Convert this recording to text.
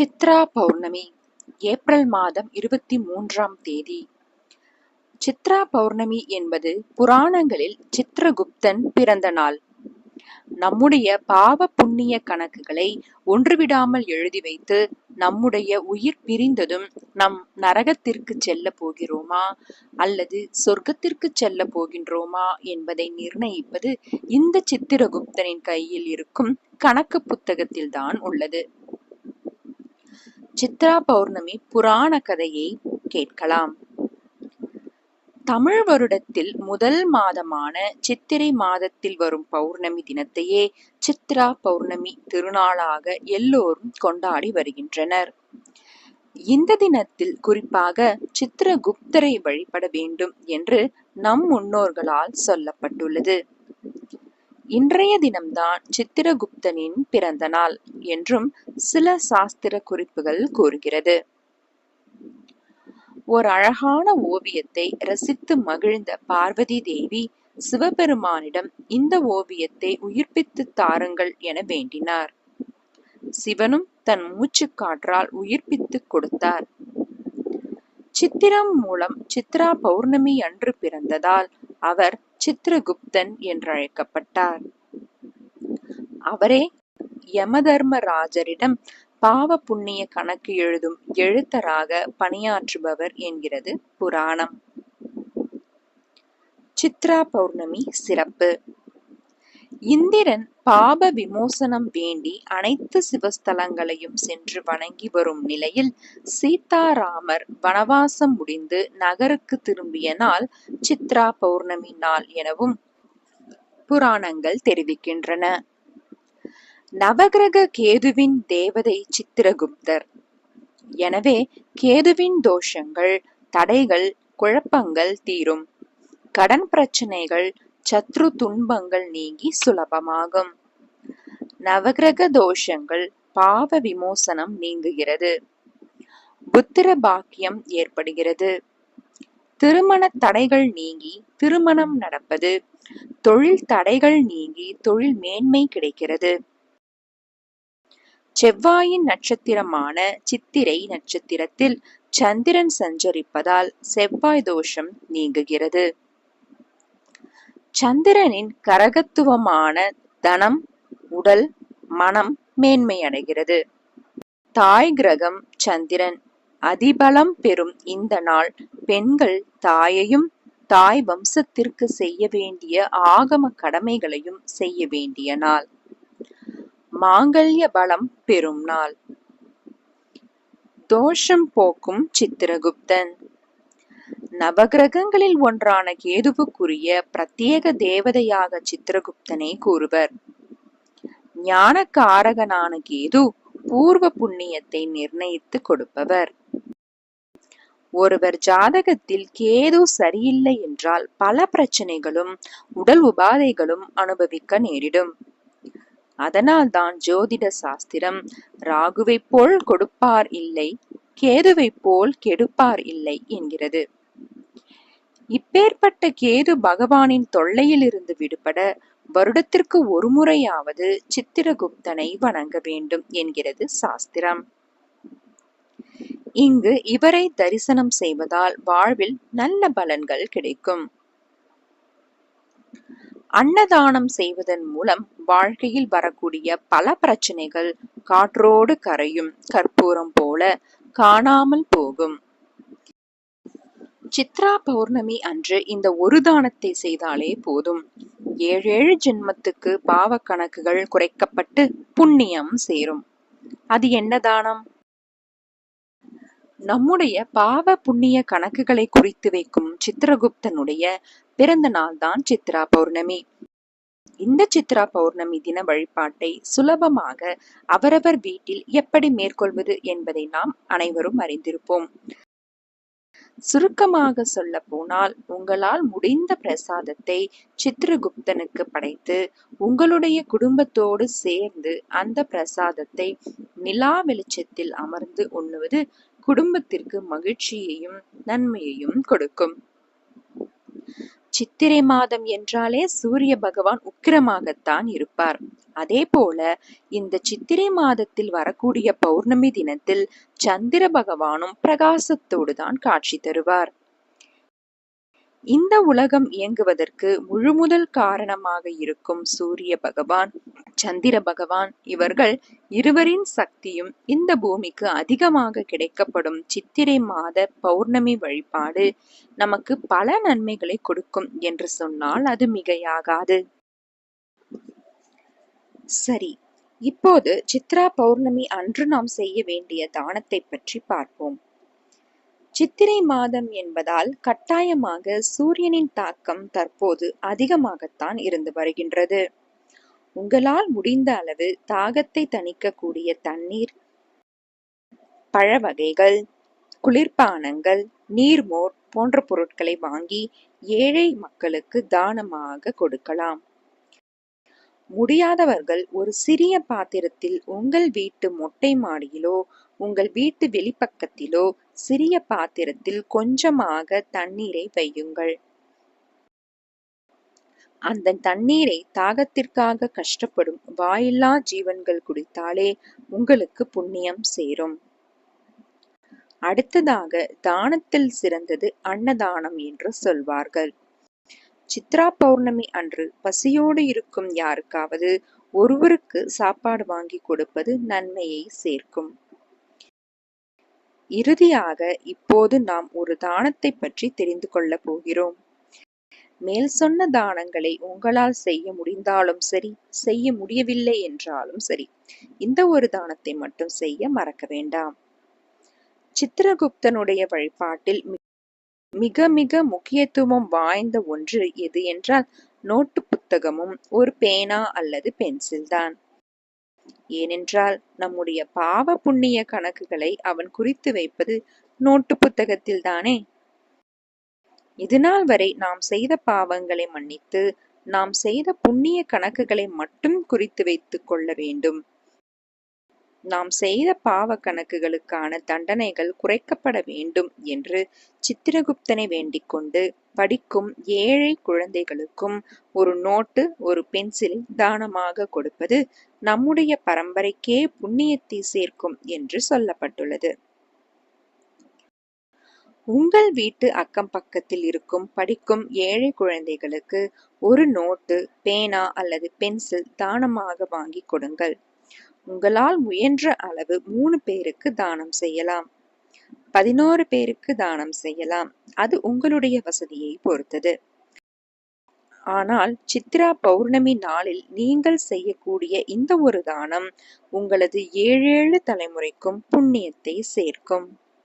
Chitra Pournami April மாதம் இருபத்தி மூன்றாம் தேதி. சித்ரா பௌர்ணமி என்பது புராணங்களில் சித்ரகுப்தன் பிறந்த நாள். நம்முடைய பாவ புண்ணிய கணக்குகளை ஒன்றுவிடாமல் எழுதி வைத்து நம்முடைய உயிர் பிரிந்ததும் நம் நரகத்திற்கு செல்ல போகிறோமா? அல்லது சொர்க்கத்திற்கு செல்ல போகின்றோமா? என்பதை நிர்ணயிப்பது இந்த சித்திரகுப்தனின் கையில் இருக்கும் கணக்கு புத்தகத்தில்தான் உள்ளது. சித்ரா பௌர்ணமி புராண கதையை கேட்கலாம். தமிழ் வருடத்தில் முதல் மாதமான சித்திரை மாதத்தில் வரும் பௌர்ணமி தினத்தையே சித்ரா பௌர்ணமி திருநாளாக எல்லோரும் கொண்டாடி வருகின்றனர். இந்த தினத்தில் குறிப்பாக சித்திரகுப்தரை வழிபட வேண்டும் என்று நம் முன்னோர்களால் சொல்லப்பட்டுள்ளது. இன்றைய தினம்தான் சித்திரகுப்தனின் பிறந்த நாள் என்றும் சில சாஸ்திர குறிப்புகள் கூறுகிறது. ஒரு அழகான ஓவியத்தை ரசித்து மகிழ்ந்த பார்வதி தேவி சிவபெருமானிடம் இந்த ஓவியத்தை உயிர்ப்பித்து தாருங்கள் என வேண்டினார். சிவனும் தன் மூச்சு காற்றால் உயிர்ப்பித்து கொடுத்தார். சித்திரம் மூலம் சித்ரா பௌர்ணமி அன்று பிறந்ததால் அவர் சித்திரகுப்தன் என்றழைக்கப்பட்டார். அவரே யமதர்மராஜரிடம் பாவ புண்ணிய கணக்கு எழுதும் எழுத்தராக பணியாற்றுபவர் என்கிறது புராணம். சித்ரா பௌர்ணமி சிறப்பு. இந்திரன் பாப விமோசனம் வேண்டி அனைத்து சிவஸ்தலங்களையும் சென்று வணங்கி வரும் நிலையில் சீதாராமர் வனவாசம் முடிந்து நகருக்கு திரும்பிய நாள் சித்ரா பௌர்ணமி நாள் எனவும் புராணங்கள் தெரிவிக்கின்றன. நவகிரக கேதுவின் தேவதை சித்திரகுப்தர். எனவே கேதுவின் தோஷங்கள் தடைகள் குழப்பங்கள் தீரும். கடன் பிரச்சனைகள் சத்ரு துன்பங்கள் நீங்கி சுலபமாகும். நவகிரக தோஷங்கள் பாவ விமோசனம் நீங்குகிறது. புத்திர பாக்கியம் ஏற்படுகிறது. திருமண தடைகள் நீங்கி திருமணம் நடப்பது தொழில் தடைகள் நீங்கி தொழில் மேன்மை கிடைக்கிறது. செவ்வாயின் நட்சத்திரமான சித்திரை நட்சத்திரத்தில் சந்திரன் சஞ்சரிப்பதால் செவ்வாய் தோஷம் நீங்குகிறது. சந்திரனின் கரகத்துவமான தனம் உடல் மனம் மேன்மையடைகிறது. தாய் கிரகம் சந்திரன். அதிபலம் பெறும் இந்த நாள் பெண்கள் தாயையும் தாய் வம்சத்திற்கு செய்ய வேண்டிய ஆகம கடமைகளையும் செய்ய வேண்டிய நாள். மாங்கல்ய பலம் பெறும் நாள். தோஷம் போக்கும் சித்திரகுப்தன். நவகிரகங்களில் ஒன்றான கேதுவுக்குரிய பிரத்யேக தேவதையாக சித்திரகுப்தனை கூறுவர். ஞான காரகனான கேது பூர்வ புண்ணியத்தை நிர்ணயித்து கொடுப்பவர். ஒருவர் ஜாதகத்தில் கேது சரியில்லை என்றால் பல பிரச்சனைகளும் உடல் உபாதைகளும் அனுபவிக்க நேரிடும். அதனால்தான் ஜோதிட சாஸ்திரம் ராகுவை போல் கொடுப்பார் இல்லை கேதுவை போல் கெடுப்பார் இல்லை என்கிறது. இப்பேற்பட்ட கேது பகவானின் தொல்லையிலிருந்து விடுபட வருடத்திற்கு ஒரு முறையாவது சித்திரகுப்தனை வணங்க வேண்டும் என்கிறது சாஸ்திரம். இங்கு இவரை தரிசனம் செய்வதால் வாழ்வில் நல்ல பலன்கள் கிடைக்கும். அன்னதானம் செய்வதன் மூலம் வாழ்க்கையில் வரக்கூடிய பல பிரச்சனைகள் காற்றோடு கரையும் கற்பூரம் போல காணாமல் போகும். சித்ரா பௌர்ணமி அன்று இந்த ஒரு தானத்தை செய்தாலே போதும். ஏழேழு ஜென்மத்துக்கு பாவ கணக்குகள் குறைக்கப்பட்டு புண்ணியம் சேரும். அது என்ன தானம்? நம்முடைய பாவ புண்ணிய கணக்குகளை குறித்து வைக்கும் சித்திரகுப்தனுடைய பிறந்த நாள் தான் சித்ரா பௌர்ணமி. இந்த சித்ரா பௌர்ணமி தின வழிபாட்டை சுலபமாக அவரவர் வீட்டில் எப்படி மேற்கொள்வது என்பதை நாம் அனைவரும் அறிந்திருப்போம். சுருக்கமாக சொல்ல போனால் உங்களால் முடிந்த பிரசாதத்தை சித்திரகுப்தனுக்கு படைத்து உங்களுடைய குடும்பத்தோடு சேர்ந்து அந்த பிரசாதத்தை நிலா வெளிச்சத்தில் அமர்ந்து உண்ணுவது குடும்பத்திற்கு மகிழ்ச்சியையும் நன்மையையும் கொடுக்கும். சித்திரை மாதம் என்றாலே சூரிய பகவான் உக்கிரமாகத்தான் இருப்பார். அதே போல இந்த சித்திரை மாதத்தில் வரக்கூடிய பௌர்ணமி தினத்தில் சந்திர பகவானும் பிரகாசத்தோடு தான் காட்சி தருவார். இந்த உலகம் இயங்குவதற்கு முழுமுதல் காரணமாக இருக்கும் சூரிய பகவான் சந்திர பகவான் இவர்கள் இருவரின் சக்தியும் இந்த பூமிக்கு அதிகமாக கிடைக்கப்படும் சித்திரை மாத பௌர்ணமி வழிபாடு நமக்கு பல நன்மைகளை கொடுக்கும் என்று சொன்னால் அது மிகையாகாது. சரி இப்போது சித்ரா பௌர்ணமி அன்று நாம் செய்ய வேண்டிய தானத்தை பற்றி பார்ப்போம். சித்திரை மாதம் என்பதால் கட்டாயமாக சூரியனின் தாக்கம் தற்போது அதிகமாகத்தான் இருந்து வருகின்றது. உங்களால் முடிந்த அளவு தாகத்தை தணிக்கக்கூடிய தண்ணீர் பழ வகைகள் குளிர்பானங்கள் நீர்மோர் போன்ற பொருட்களை வாங்கி ஏழை மக்களுக்கு தானமாக கொடுக்கலாம். முடியாதவர்கள் ஒரு சிறிய பாத்திரத்தில் உங்கள் வீட்டு மொட்டை மாடியிலோ உங்கள் வீட்டு வெளிப்பக்கத்திலோ சிறிய பாத்திரத்தில் கொஞ்சமாக தண்ணீரை வையுங்கள். அந்த தண்ணீரை தாகத்திற்காக கஷ்டப்படும் வாயில்லா ஜீவன்கள் குடித்தாலே உங்களுக்கு புண்ணியம் சேரும். அடுத்ததாக தானத்தில் சிறந்தது அன்னதானம் என்று சொல்வார்கள். சித்ரா பௌர்ணமி அன்று பசியோடு இருக்கும் யாருக்காவது ஒருவருக்கு சாப்பாடு வாங்கி கொடுப்பது நன்மையை சேர்க்கும். இறுதியாக இப்போது நாம் ஒரு தானத்தை பற்றி தெரிந்து கொள்ளப் போகிறோம். மேல் சொன்ன தானங்களை உங்களால் செய்ய முடிந்தாலும் சரி செய்ய முடியவில்லை என்றாலும் சரி இந்த ஒரு தானத்தை மட்டும் செய்ய மறக்க வேண்டாம். சித்திரகுப்தனுடைய வழிபாட்டில் மிக மிக முக்கியத்துவம் வாய்ந்த ஒன்று எது என்றால் நோட்டு புத்தகமும் ஒரு பேனா அல்லது பென்சில் தான் ஏனென்றால் நம்முடைய பாவ புண்ணிய கணக்குகளை அவன் குறித்து வைப்பது நோட்டு புத்தகத்தில் தானே? இதுநாள் வரை நாம் செய்த பாவங்களை மன்னித்து நாம் செய்த புண்ணிய கணக்குகளை மட்டும் குறித்து வைத்துக் கொள்ள வேண்டும். நாம் செய்த பாவ கணக்குகளுக்கான தண்டனைகள் குறைக்கப்பட வேண்டும் என்று சித்திரகுப்தனை வேண்டிக் கொண்டு படிக்கும் ஏழை குழந்தைகளுக்கும் ஒரு நோட்டு ஒரு பென்சில் தானமாக கொடுப்பது நம்முடைய பரம்பரைக்கே புண்ணியத்தை சேர்க்கும் என்று சொல்லப்பட்டுள்ளது. உங்கள் வீட்டு அக்கம் பக்கத்தில் இருக்கும் படிக்கும் ஏழை குழந்தைகளுக்கு ஒரு நோட்டு பேனா அல்லது பென்சில் தானமாக வாங்கி கொடுங்கள். உங்களால் முயன்ற அளவு மூணு பேருக்கு தானம் செய்யலாம். பதினோரு பேருக்கு தானம் செய்யலாம். அது உங்களுடைய வசதியை பொறுத்தது. ஆனால் சித்ரா பௌர்ணமி நாளில் நீங்கள் செய்யக்கூடிய இந்த ஒரு தானம் உங்களது ஏழேழு தலைமுறைக்கும் புண்ணியத்தை சேர்க்கும்.